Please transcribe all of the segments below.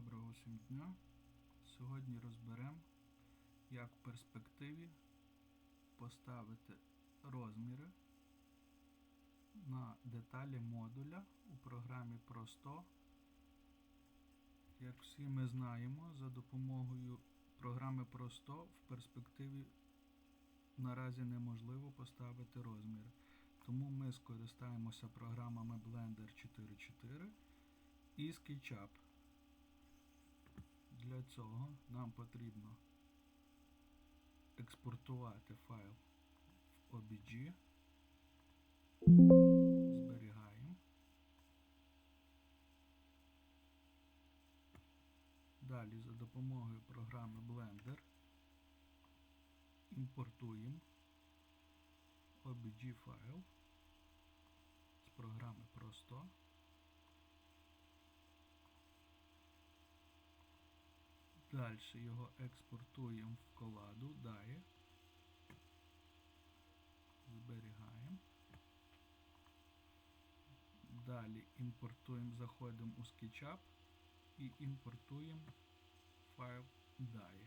Доброго всім дня. Сьогодні розберемо, як в перспективі поставити розміри на деталі модуля у програмі Просто. Як всі ми знаємо, за допомогою програми Просто в перспективі наразі неможливо поставити розміри. Тому ми скористаємося програмами Blender 4.4 і SketchUp. Для цього нам потрібно експортувати файл в OBJ. Зберігаємо. Далі за допомогою програми Blender імпортуємо OBJ файл з програми Просто. Далі його експортуємо в коладу, далі. Зберігаємо. Далі імпортуємо, заходимо у SketchUp і імпортуємо файл DAI.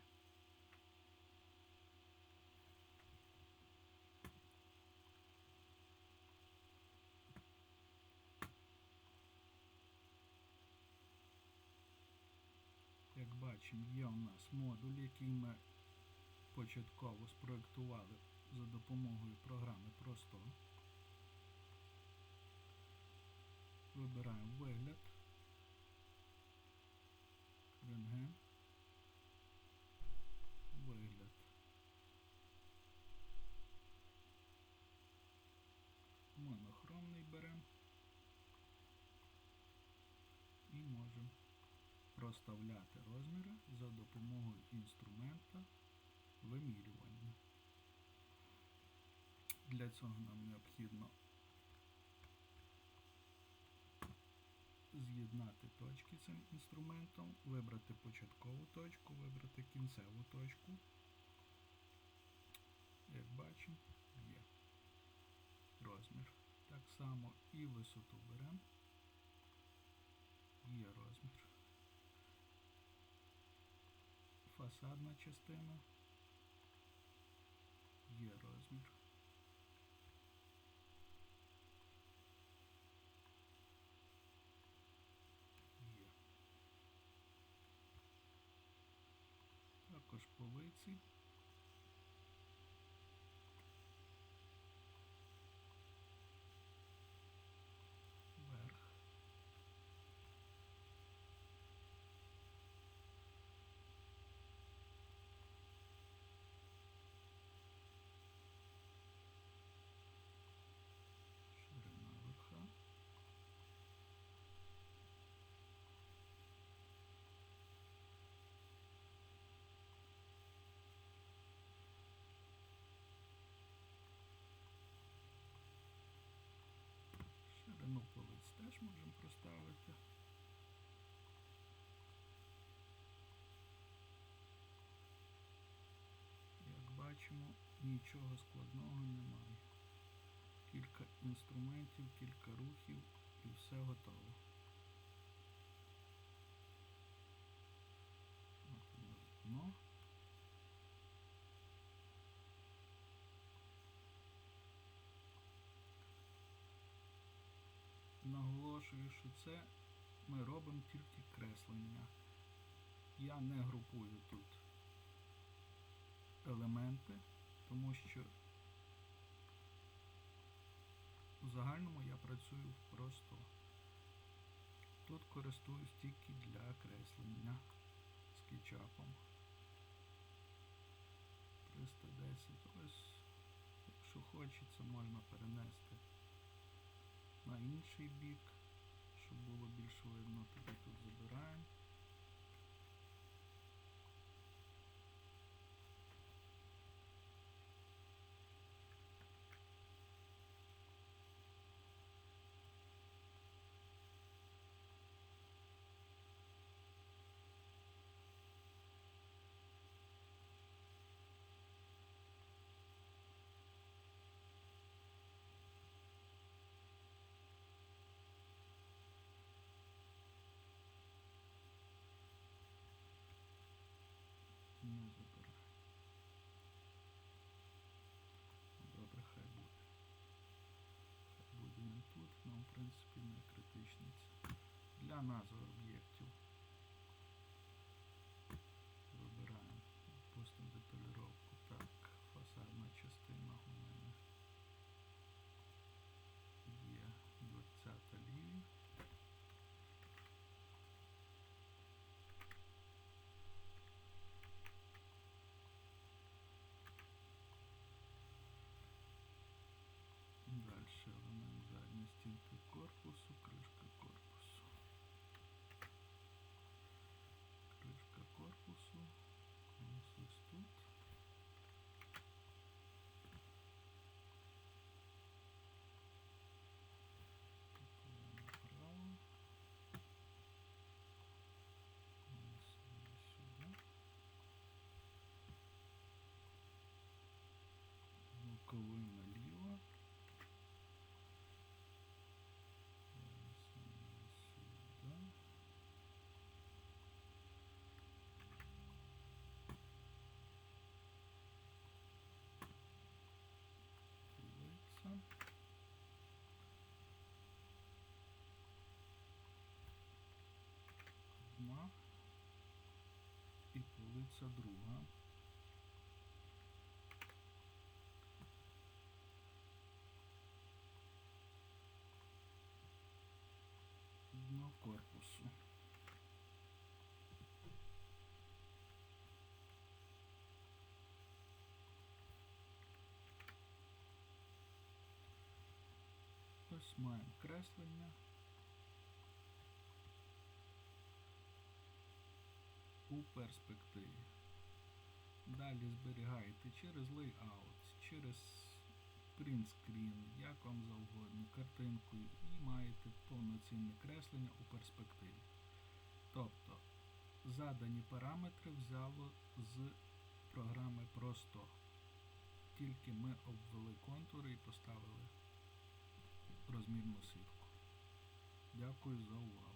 Як бачимо, є у нас модуль, який ми початково спроектували за допомогою програми Просто. Вибираємо вигляд, рентген, вигляд. Монохромний беремо і можемо проставляти розміри за допомогою інструмента вимірювання. Для цього нам необхідно з'єднати точки цим інструментом, вибрати початкову точку, вибрати кінцеву точку. Як бачимо, є розмір. Так само і висоту беремо. Є розмір. Фасадна частина. Є розмір. Є. Також полиці. Бачимо, нічого складного немає. Кілька інструментів, кілька рухів і все готово. От дно. Наголошую, що це ми робимо тільки креслення. Я не групую тут елементи, тому що у загальному я працюю просто. Тут користуюсь тільки для креслення скетчапом. 310. Ось, якщо хочеться, можна перенести на інший бік, щоб було більш видно, тоді тут забираємо. в принципі, не критичні для назви об'єктів. Вибираємо, допустимо, деталіровку. Так, фасадна частина у мене. 152. Дно корпусу. Ось маємо креслення. У перспективі. Далі зберігаєте через layout, через принтскрін, як вам завгодно, картинкою і маєте повноцінне креслення у перспективі. Тобто задані параметри взяло з програми просто. Тільки ми обвели контури і поставили розмірну сітку. Дякую за увагу.